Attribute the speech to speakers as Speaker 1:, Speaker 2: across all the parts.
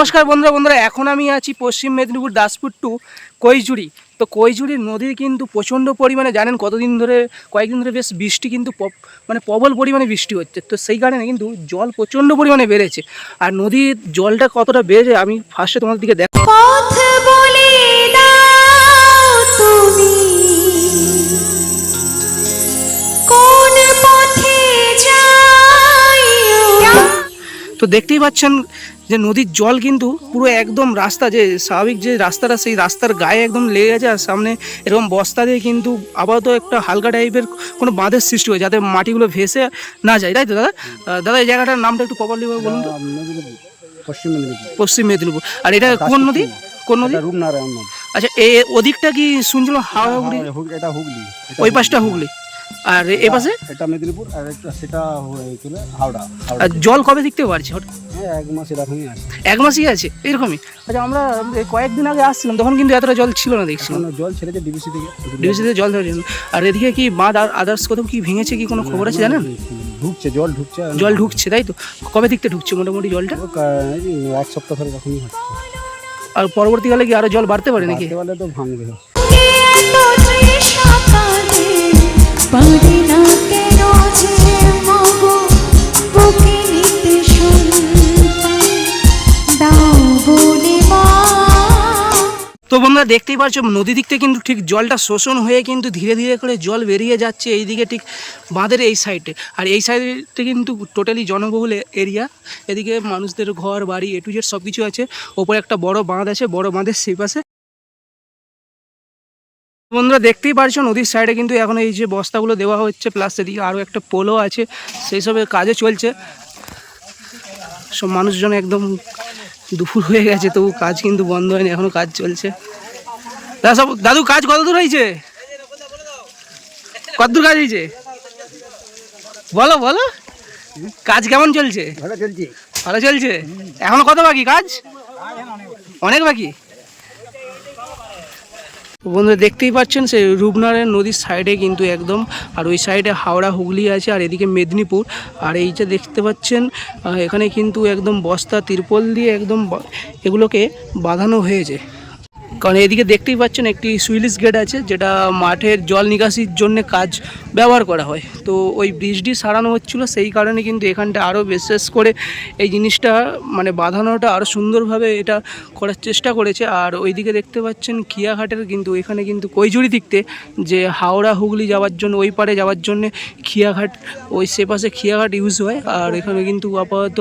Speaker 1: নমস্কার বন্ধুরা বন্ধুরা, এখন আমি আছি পশ্চিম মেদিনীপুর দাসপুর টু কৈজুড়ি। তো কৈজুড়ি নদীর কিন্তু প্রচণ্ড পরিমাণে, জানেন কতদিন ধরে, কয়েকদিন ধরে বেশ বৃষ্টি কিন্তু মানে প্রবল পরিমাণে বৃষ্টি হচ্ছে। তো সেই কারণে কিন্তু জল প্রচণ্ড পরিমাণে বেড়েছে। আর নদীর জলটা কতটা বেড়েছে, আমি ফার্স্টে তোমাদের দিকে দেখ তো দেখতেই পাচ্ছেন যে নদীর জল কিন্তু পুরো একদম রাস্তা যে স্বাভাবিক যে রাস্তাটা সেই রাস্তার গায়ে একদম লেগে গেছে আর সামনে এরকম বস্তা দিয়ে কিন্তু আপাতত একটা হালকা টাইপের কোনো বাঁধের সৃষ্টি হয় যাতে মাটিগুলো ভেসে না যায়। তাই তো দাদা? দাদা এই জায়গাটার নামটা একটু প্রপারলি বলুন তো।
Speaker 2: পশ্চিম মেদিনীপুর।
Speaker 1: পশ্চিম মেদিনীপুর। আর এটা কোন নদী? কোন নদী?
Speaker 2: রূপনারায়ণ নদী।
Speaker 1: আচ্ছা এই ওদিকটা কি শুনছিলাম হাওড়া হুগলি?
Speaker 2: এটা হুগলি।
Speaker 1: ওই পাশটা হুগলি। আর এ পাশে?
Speaker 2: এটা মেদিনীপুর আর একটা সেটা হয়েছিল হাওড়া
Speaker 1: আর জল কবে দেখতে পারছি হঠাৎ?
Speaker 2: হ্যাঁ এক মাস এরকমই আছে।
Speaker 1: এক মাসই আছে এরকমই? আচ্ছা আমরা কয়েকদিন আগে আসছিলাম তখন কিন্তু এতটা জল ছিল না দেখছিলাম
Speaker 2: জল ছেড়েছে ডিবিসি থেকে।
Speaker 1: ডিভিসিতে জল ধরে আর এদিকে কি বাঁধ আর আদার্স কোথাও কি ভেঙেছে কি কোনো খবর আছে জানেন?
Speaker 2: ঢুকছে জল ঢুকছে।
Speaker 1: জল ঢুকছে তাই তো? কবে দিকতে ঢুকছে মোটামুটি জলটা?
Speaker 2: এক সপ্তাহ ধরে এরকমই হচ্ছে।
Speaker 1: আর পরবর্তীকালে কি আরও জল বাড়তে পারে নাকি?
Speaker 2: তো ভাঙবে।
Speaker 1: তো বন্ধুরা দেখতেই পাচ্ছ নদী দিক থেকে কিন্তু ঠিক জলটা শোষণ হয়ে কিন্তু ধীরে ধীরে করে জল বেরিয়ে যাচ্ছে এইদিকে ঠিক বাঁধের এই সাইডে আর এই সাইডে কিন্তু টোটালি জনবহুল এরিয়া এদিকে মানুষদের ঘর, বাড়ি এ টু জেড সব কিছু আছে। ওপরে একটা বড় বাঁধ আছে, বড় বাঁধের সেই পাশে। বন্ধুরা দেখতেই পারছ নদীর সাইডে কিন্তু এখন এই যে বস্তাগুলো দেওয়া হচ্ছে প্লাস এদিকে আরও একটা পোলও আছে সেই সবের কাজে চলছে। সব মানুষজন একদম দুপুর হয়ে গেছে তবু কাজ কিন্তু বন্ধ হয়নি এখনও কাজ চলছে। দাদা সব দাদু কাজ কত দূর হয়েছে? কত দূর কাজ হয়েছে? বলো বলো। কাজ কেমন চলছে?
Speaker 2: ভালো চলছে।
Speaker 1: ভালো চলছে? এখনও কত বাকি কাজ? অনেক বাকি? বন্ধুরা, দেখতেই পাচ্ছেন, সেই রূপনারায়ণ নদীর সাইডে কিন্তু একদম, আর ওই সাইডে হাওড়া, হুগলি আছে, আর এদিকে মেদিনীপুর। আর এই যে দেখতে পাচ্ছেন এখানে কিন্তু একদম বস্তা, তিরপল দিয়ে একদম এগুলোকে বাঁধানো হয়েছে। কারণ এদিকে দেখতেই পাচ্ছেন একটি সুইলিশ গেট আছে, যেটা মাঠের জল নিকাশির জন্য কাজ ব্যবহার করা হয়। তো ওই ব্রিজটি সারানো হচ্ছিল, সেই কারণে কিন্তু এখানটা আরও বিশেষ করে এই জিনিসটা মানে বাঁধানোটা আরও সুন্দরভাবে এটা করার চেষ্টা করেছে। আর ওইদিকে দেখতে পাচ্ছেন খিয়াঘাটের কিন্তু, এখানে কিন্তু কৈজুরি দিকতে যে হাওড়া হুগলি যাওয়ার জন্য, ওই পারে যাওয়ার জন্য খিয়াঘাট, ওই সে পাশে খিয়াঘাট ইউজ হয়। আর এখানে কিন্তু আপাতত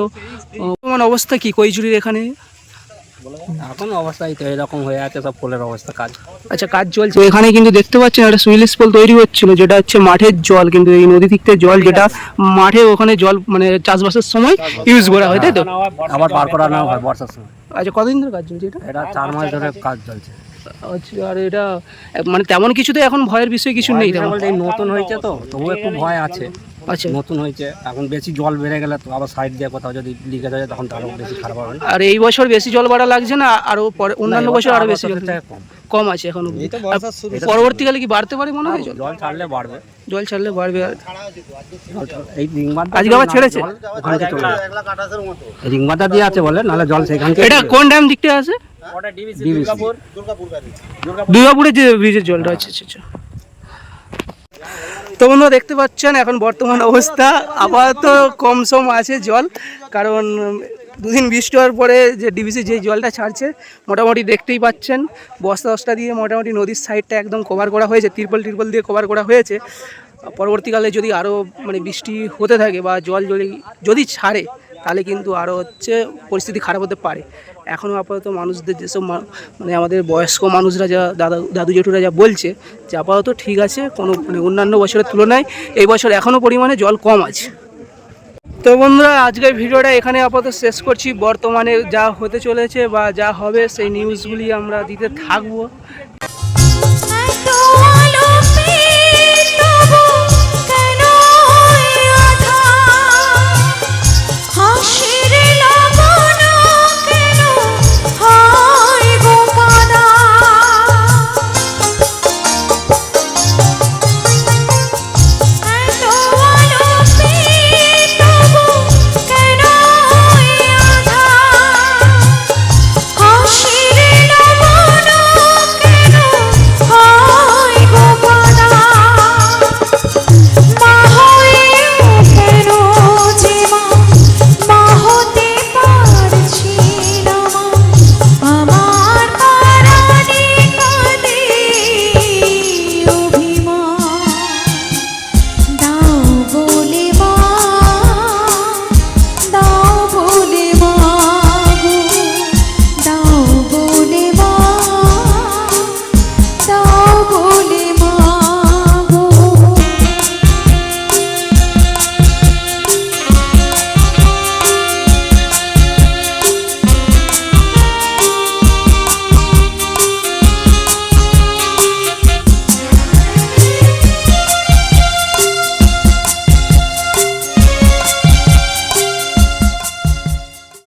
Speaker 1: অবস্থা কি কৈজুরির এখানে?
Speaker 2: এখন অবস্থায় তো এরকম হয়ে আছে সব পোলের অবস্থা কাজ।
Speaker 1: আচ্ছা কাজ চলছে। এখানে কিন্তু দেখতে পাচ্ছেন একটা সুইলিশ পোল তৈরি হচ্ছিল যেটা হচ্ছে মাঠের জল কিন্তু এই নদী থেকে জল যেটা মাঠে ওখানে জল মানে চাষবাসের সময় ইউজ করা হয় তাই তো?
Speaker 2: আবার বার করানো হয় বর্ষার সময়।
Speaker 1: আচ্ছা কতদিন ধরে কাজ চলছে এটা?
Speaker 2: এটা চার মাস ধরে কাজ চলছে।
Speaker 1: আচ্ছা আর এটা মানে তেমন কিছুতে এখন ভয়ের বিষয় কিছু নেই
Speaker 2: নতুন হয়েছে তো তবু একটু ভয় আছে।
Speaker 1: আচ্ছা।
Speaker 2: নতুন হয়েছে এখন বেশি জল বেড়ে গেলে তো আবার সাইড দিয়ে কোথাও যদি লিকেজ হয়ে যায় তখন তো আরও বেশি খারাপ হবে
Speaker 1: আর এই বছর বেশি জল বাড়া লাগছে না আরও পরে অন্যান্য বছর
Speaker 2: এবছর আরও
Speaker 1: বেশি জল
Speaker 2: কম।
Speaker 1: কম আছে এখন। পরবর্তীকালে কি বাড়তে পারে মনে হয়? জল
Speaker 2: ছাড়লে বাড়বে।
Speaker 1: জল ছাড়লে বাড়বে আর।
Speaker 2: এই রিংবাদ
Speaker 1: আজকে আবার ছেড়েছে?
Speaker 2: ওখান থেকে রিংবাদা দিয়ে আছে বলে নাহলে জল সেখান
Speaker 1: এটা কোন ড্যাম দিকতে আছে?
Speaker 2: ডিবিসি
Speaker 1: দুর্গাপুরের যে ব্রিজের জলটা আছে আচ্ছা আচ্ছা। তো বন্ধুরা দেখতে পাচ্ছেন, এখন বর্তমান অবস্থা। আপাতত কম সম আছে জল, কারণ দুদিন বৃষ্টি হওয়ার পরে যে ডিবিসি যে জলটা ছাড়ছে, মোটামুটি দেখতেই পাচ্ছেন। বস্তা বস্তা দিয়ে মোটামুটি নদীর সাইডটা একদম কভার করা হয়েছে, তিরপল টিরপল দিয়ে কভার করা হয়েছে। পরবর্তীকালে যদি আরও মানে বৃষ্টি হতে থাকে বা জল যদি যদি ছাড়ে তাহলে কিন্তু আরও হচ্ছে পরিস্থিতি খারাপ হতে পারে। এখনও আপাতত মানুষদের যেসব মানে আমাদের বয়স্ক মানুষরা যা দাদা, দাদু জেঠুরা যা বলছে, যে আপাতত ঠিক আছে, কোনো মানে অন্যান্য বছরের তুলনায় এই বছর এখনও পরিমাণে জল কম আছে। তো বন্ধুরা, আজকের ভিডিওটা এখানে আপাতত শেষ করছি। বর্তমানে যা হতে চলেছে বা যা হবে সেই নিউজগুলি আমরা দিতে থাকব।